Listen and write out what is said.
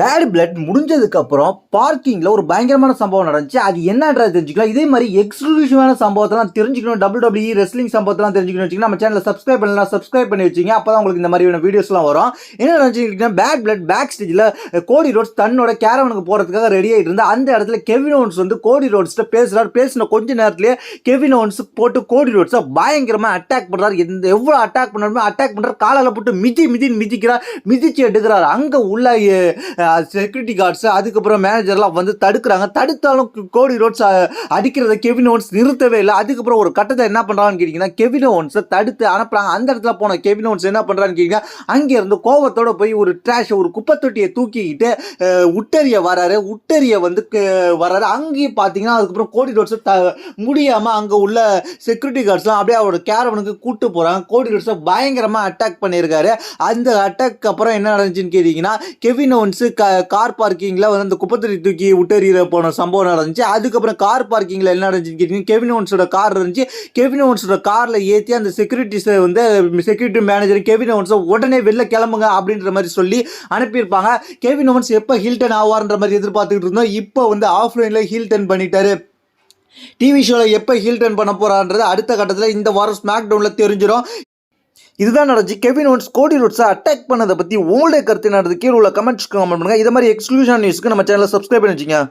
Bad blood முடிஞ்சதுக்கு அப்புறம் ஒரு பயங்கரமான சம்பவம் நடந்துச்சு. அது என்னன்றது தெரிஞ்சுக்கலாம். இதே மாதிரி எக்ஸ்க்ளூசிவான சம்பவத்தெல்லாம் தெரிஞ்சுக்கணும். டபுள் டபிள்யூ ரெஸ்லிங் சம்பவத்தெல்லாம் தெரிஞ்சுக்கணும் வச்சுக்கோங்க. நம்ம சேனலில் சப்ஸ்கிரைப் பண்ணலாம் சப்ஸ்கிரைப் பண்ணி வச்சிங்க அப்போ தான் உங்களுக்கு இந்த மாதிரியான வீடியோஸ்லாம் வரும். என்ன நடந்துச்சுன்னா பேட் பிளட் பேக் ஸ்டேஜில் கோடி ரோட்ஸ் தன்னோட கேரவனுக்கு போகிறதுக்காக ரெடி ஆகிட்டு இருந்தால் அந்த இடத்துல கெவின் ஓன்ஸ் வந்து கோடி ரோட்ஸில் பேசுகிறார் பேசின கொஞ்ச நேரத்திலேயே கெவின் ஓன்ஸ் போட்டு கோடி ரோட்ஸை பயங்கரமாக அட்டாக் பண்ணுறாரு எந்த எவ்வளோ அட்டாக் பண்ணாலுமே அட்டாக் பண்ணுறாரு காலால் போட்டு மிதி மிதின்னு மிதிக்கிறார். மிதிச்சு எடுக்கிறார். அங்கே உள்ள செக்யூரிட்டி கார்ட்ஸ் அதுக்கப்புறம் மேனேஜர்லாம் வந்து தடுக்கிறாங்க. தடுத்தாலும் கோடி ரோட்ஸ் அடிக்கிறத கெவின் ஓன்ஸ் நிறுத்தவே இல்லை. அதுக்கப்புறம் ஒரு கட்டத்தை என்ன பண்ணுறான்னு கேட்டிங்கன்னா கெவின் ஓன்ஸை தடுத்து அனுப்புறாங்க. அந்த இடத்துல போன கெவின் ஓன்ஸ் என்ன பண்ணுறான்னு கேட்டிங்கன்னா அங்கேருந்து கோவத்தோடு போய் ஒரு ட்ராஷ் ஒரு குப்பை தொட்டியை தூக்கிக்கிட்டு அஹ், வராரு. உட்டெறிய வந்து க- வராரு. அங்கேயும் பார்த்தீங்கன்னா அதுக்கப்புறம் கோடி ரோட்ஸை த முடியாமல் அங்கே உள்ள செக்யூரிட்டி கார்ட்ஸ்லாம் அப்படியே அவரோட கேரவனுக்கு கூட்டு போகிறாங்க கோடி ரோட்ஸை பயங்கரமாக அட்டாக் பண்ணியிருக்காரு. அந்த அட்டாக் அப்புறம் என்ன நடந்துச்சுன்னு கேட்டிங்கன்னா கெவின் ஓன்ஸு க கார் பார்க்கிங்கில் வந்து அந்த குப்பத்தடி தூக்கி விட்டெறிகிற போன சம்பவம் நடந்துச்சு. அதுக்கப்புறம் கார் பார்க்கிங்கில் என்ன நடந்துச்சுன்னு கேட்டீங்கன்னா கெவின் ஓன்ஸோட கார் இருந்துச்சு. கெவின் ஓன்ஸோட காரில் ஏற்றி அந்த செக்யூரிட்டிஸை வந்து செக்யூரிட்டி மேனேஜர் கெவின் ஓன்ஸை உடனே வெளில கிளம்புங்க அப்படின்ற மாதிரி சொல்லி அனுப்பியிருப்பாங்க. கெவின் ஓன்ஸ் எப்போ ஹில்டன் ஆவார்ன்ற மாதிரி எதிர்பார்த்துக்கிட்டு இருந்தோம். இப்போ வந்து ஆஃப்லைனில் ஹில்டன் பண்ணிட்டாரு. டிவி ஷோவில் எப்போ ஹில்டன் பண்ண போகிறான்றது அடுத்த கட்டத்தில் இந்த வாரம் ஸ்மாக் டவுனில் தெரிஞ்சிடும் இதுதான் நடந்துச்சு. கெவின் ஓன்ஸ் கோடி ரோட்ஸை அட்டாக் பண்ணதை பற்றி உங்களுடைய கருத்து நடந்து கீழே உள்ள கமெண்ட்ஸ் கமெண்ட் பண்ணுங்க. இது மாதிரி எக்ஸ்க்ளூஷன் நியூஸ்க்கு நம்ம சேனலை சப்ஸ்கிரைப் பண்ணி வச்சுங்க.